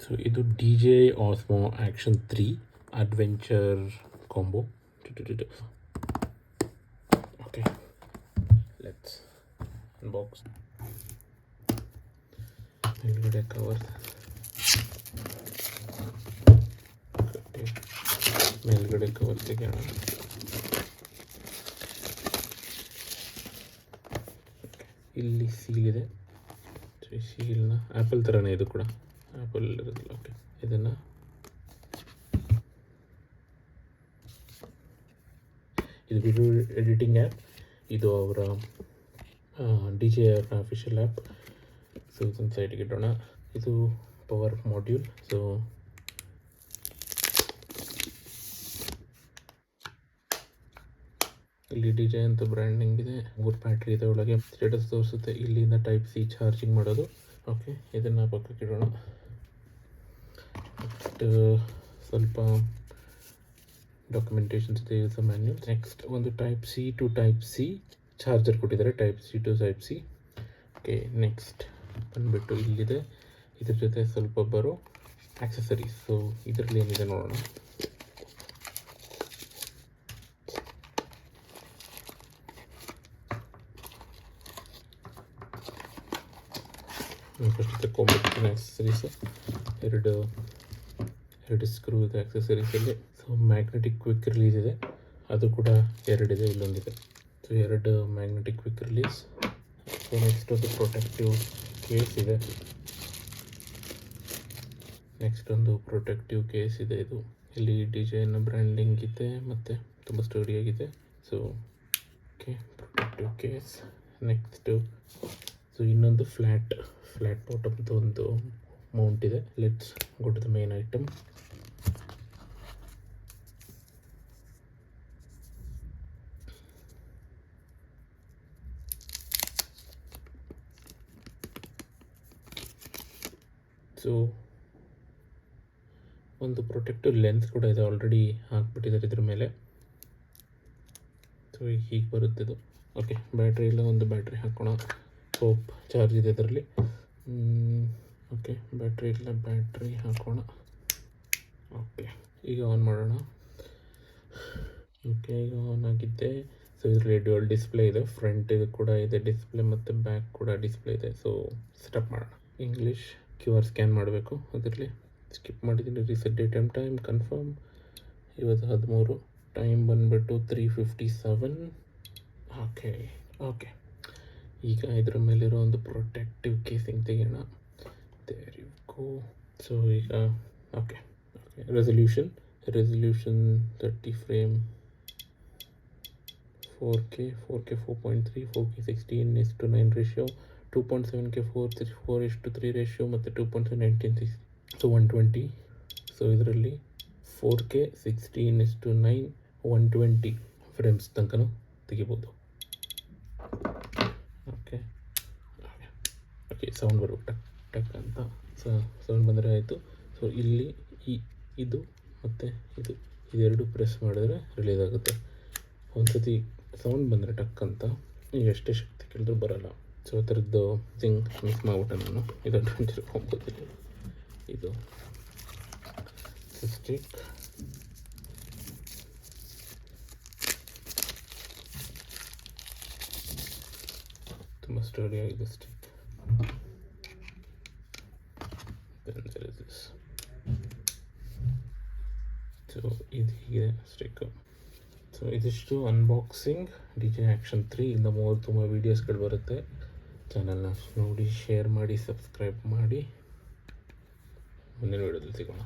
So ಇದು D J Osmo action three adventure combo okay let's box ಮೇಲ್ಗಡೆ cover ಮೇಲ್ಗಡೆ cover ತೆಗೆಯೋಣ ಇಲ್ಲಿ ಸೀಲ್ ಇದೆ. ಸೀಲ್ನ ಆ್ಯಪಲ್ ಥರನೇ ಇದು ಕೂಡ. ಆ್ಯಪಲ್ ಇರೋದಿಲ್ಲ ಓಕೆ ಇದನ್ನು ಇದು ವಿಡಿಯೋ ಎಡಿಟಿಂಗ್ ಆ್ಯಪ್ ಇದು ಅವರ ಡಿ ಜೆ ಅವ್ರ ಅಫಿಷಿಯಲ್ ಆ್ಯಪ್ ಸೊ ಇದನ್ನು ಸೈಡ್ಗೆ ಇಡೋಣ. ಇದು ಪವರ್ ಮಾಡ್ಯೂಲ್ ಸೊ ಇಲ್ಲಿ ಡಿ ಜೆ ಅಂತ ಬ್ರ್ಯಾಂಡಿಂಗ್ ಇದೆ. ಮೂರು ಬ್ಯಾಟ್ರಿ ಇದೆ ಒಳಗೆ. ಸ್ಟೇಟಸ್ ತೋರಿಸುತ್ತೆ. ಇಲ್ಲಿಂದ ಟೈಪ್ ಸಿ ಚಾರ್ಜಿಂಗ್ ಮಾಡೋದು. ಓಕೆ ಇದನ್ನು ಪಕ್ಕಕ್ಕೆ ಇಡೋಣ. ನೆಕ್ಸ್ಟ್ ಸ್ವಲ್ಪ ಡಾಕ್ಯುಮೆಂಟೇಷನ್ಸ್ ಇದೆ ಯೂಸ್ ಮ್ಯಾನ್ಯಲ್ ನೆಕ್ಸ್ಟ್ ಒಂದು type C to type C charger ಕೊಟ್ಟಿದ್ದಾರೆ type C to type C okay next ಬಂದುಬಿಟ್ಟು ಇಲ್ಲಿದೆ. ಇದ್ರ ಜೊತೆ ಸ್ವಲ್ಪ ಬರೋ ಆಕ್ಸೆಸರೀಸ್ ಸೊ ಇದರಲ್ಲಿ ಏನಿದೆ ನೋಡೋಣ. ಫಸ್ಟ್ ತಗೊಂಡ್ಬಿಡ್ತೀನಿ ಆಕ್ಸೆಸರೀಸು ಎರಡು ಎರಡು ಸ್ಕ್ರೂ ಇದೆ ಆಕ್ಸೆಸರೀಸಲ್ಲಿ ಸೊ ಮ್ಯಾಗ್ನೆಟಿಕ್ ಕ್ವಿಕ್ ರಿಲೀಸ್ ಇದೆ. ಅದು ಕೂಡ ಎರಡಿದೆ ಇಲ್ಲೊಂದಿದೆ. ಸೊ ಎರಡು magnetic quick release so next ಒಂದು ಪ್ರೊಟೆಕ್ಟಿವ್ ಕೇಸ್ ಇದೆ. ನೆಕ್ಸ್ಟ್ ಒಂದು ಪ್ರೊಟೆಕ್ಟಿವ್ ಕೇಸ್ ಇದೆ ಇದು. ಇಲ್ಲಿ ಡಿಸೈನ್ ಬ್ರ್ಯಾಂಡಿಂಗ್ ಇದೆ, ಮತ್ತು ತುಂಬ ಸ್ಟೋರಿಯಾಗಿದೆ so okay protective case next so ಇನ್ನೊಂದು ಫ್ಲ್ಯಾಟ್ ಫ್ಲ್ಯಾಟ್ ಬಾಟಮ್ದು ಒಂದು ಮೌಂಟ್ ಇದೆ. Let's go to the main item so ಒಂದು ಪ್ರೊಟೆಕ್ಟಿವ್ ಲೆನ್ಸ್ ಕೂಡ ಇದೆ ಆಲ್ರೆಡಿ ಹಾಕ್ಬಿಟ್ಟಿದ್ದಾರೆ ಇದ್ರ ಮೇಲೆ. ಸೊ ಹೀಗೆ ಬರುತ್ತೆ ಇದು. ಓಕೆ ಬ್ಯಾಟ್ರಿ ಇಲ್ಲ, ಒಂದು ಬ್ಯಾಟ್ರಿ ಹಾಕೋಣ. ಹೋಪ್ ಚಾರ್ಜ್ ಇದೆ ಇದರಲ್ಲಿ. ಓಕೆ ಬ್ಯಾಟ್ರಿ ಇಲ್ಲ ಬ್ಯಾಟ್ರಿ ಹಾಕೋಣ. ಓಕೆ ಈಗ ಆನ್ ಮಾಡೋಣ. ಓಕೆ ಈಗ ಆನ್ ಆಗಿದ್ದೆ ಸೊ ಇದರಲ್ಲಿ ಡ್ಯುವಲ್ ಡಿಸ್ಪ್ಲೇ ಇದೆ. ಫ್ರಂಟ್ ಇದು ಕೂಡ ಇದೆ ಡಿಸ್ಪ್ಲೇ ಮತ್ತು ಬ್ಯಾಕ್ ಕೂಡ ಡಿಸ್ಪ್ಲೇ ಇದೆ. ಸೊ ಸೆಟಪ್ ಮಾಡೋಣ. ಇಂಗ್ಲೀಷ್ ಕ್ಯೂ ಆರ್ ಸ್ಕ್ಯಾನ್ ಮಾಡಬೇಕು. ಅದರಲ್ಲಿ ಸ್ಕಿಪ್ ಮಾಡಿದ್ದೀನಿ. Recent date time time confirm ಇವತ್ತು ಹದಿಮೂರು. ಟೈಮ್ ಬಂದುಬಿಟ್ಟು three fifty seven okay okay ಈಗ ಇದರ ಮೇಲಿರೋ ಒಂದು protective casing ತೆಗೆಯೋಣ. There you go so ಈಗ okay okay resolution resolution thirty frame four K four K four point three four K sixteen is to nine ratio two point seven K four three four is to three ratio ಮತ್ತು two point seven nineteen six so one twenty so ಇದರಲ್ಲಿ four K sixteen is to nine one twenty frames ತನಕನೂ ತೆಗಿಬೋದು okay okay sound ಬರ್ಬೇಕು ಟಕ್ ಅಂತ sound ಬಂದರೆ ಆಯಿತು. So ಇಲ್ಲಿ ಈ, ಇದು ಮತ್ತು ಇದು, ಇದೆರಡು ಪ್ರೆಸ್ ಮಾಡಿದ್ರೆ ರಿಲೀಸ್ ಆಗುತ್ತೆ. ಒಂದು ಸತಿ ಸೌಂಡ್ ಬಂದರೆ ಟಕ್ ಅಂತ ನೀವು ಎಷ್ಟೇ ಶಕ್ತಿ ಕೇಳಿದ್ರು ಬರೋಲ್ಲ. ಸೊ ಆ ಥರದ್ದು ಥಿಂಗ್ ಮಿಸ್ ಮಾಡಿಬಿಟ್ಟೆ ನಾನು. ಇದು ಅಡ್ವೆಂಚರ್ ಹೋಗ್ಬೋದಿಲ್ಲ ಇದು ಸ್ಟಿಕ್ ತುಂಬ ಸ್ಟೋರಿ ಆಗಿದೆ ಸ್ಟಿಕ್ ಸೊ ಇದು ಹೀಗೆ ಸ್ಟಿಕ್ಕು ಸೊ ಇದಿಷ್ಟು unboxing D J action three ಇಂದ ಮೂರು ತುಂಬ ವೀಡಿಯೋಸ್ಗಳು ಬರುತ್ತೆ ಚಾನಲ್ನ ನೋಡಿ ಶೇರ್ ಮಾಡಿ ಸಬ್ಸ್ಕ್ರೈಬ್ ಮಾಡಿ. ಮುಂದಿನ ವೀಡಿಯೋದಲ್ಲಿ ಸಿಗೋಣ